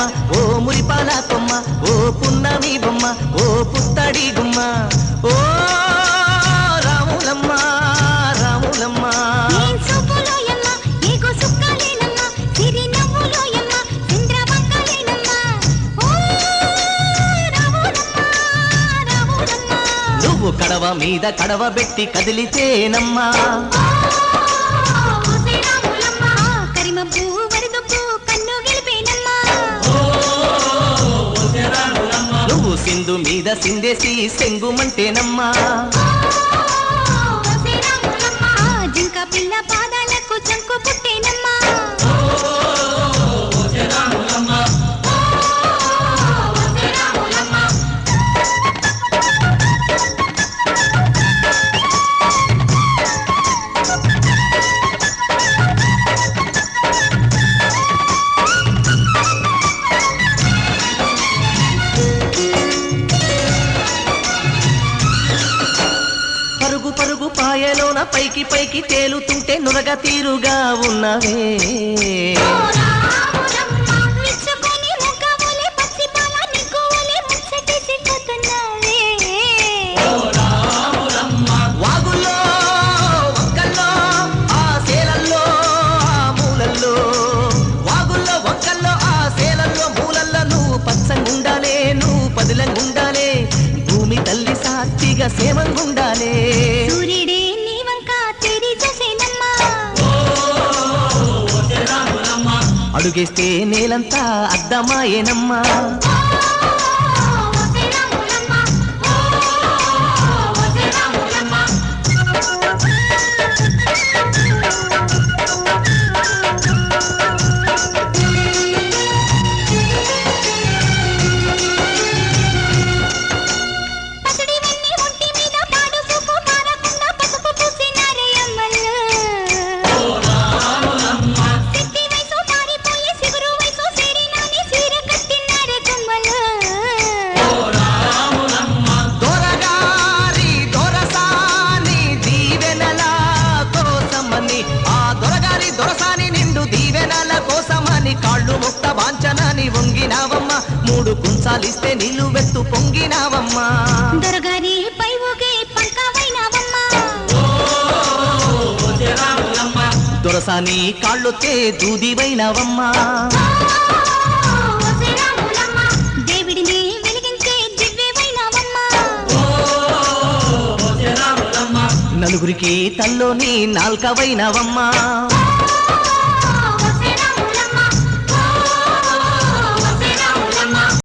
రెమ్మ ఓ మురిపాల కొమ్మ ఓ పున్నమి బొమ్మ ఓ పుత్తడి గుమ్మ. ఓ రాములమ్మ, రాములమ్మ. నువ్వు కడవ మీద కడవ పెట్టి కదిలితేనమ్మా మీద సిందేసి సెంగుమంటేనమ్మా. పాయలోన పైకి పైకి తేలుతుంటే నురగ తీరుగా ఉన్నవే. ఓ రాములమ్మ, విచ్చుకొని ముగ్గవోలే పసిపాల అడుగేస్తే నేలంతా అద్దమాయేనమ్మా వాంచనని వంగినావమ్మ మూడు కుంచాలిస్తే నిలువెత్తు పొంగినావమ్మా దొరగారి పై ఊగే పంకవైనావమ్మా. దొరసాని కాళ్ళొత్తే దూదివైనావమ్మా. నలుగురికి తల్లోని నాల్కవైనావమ్మా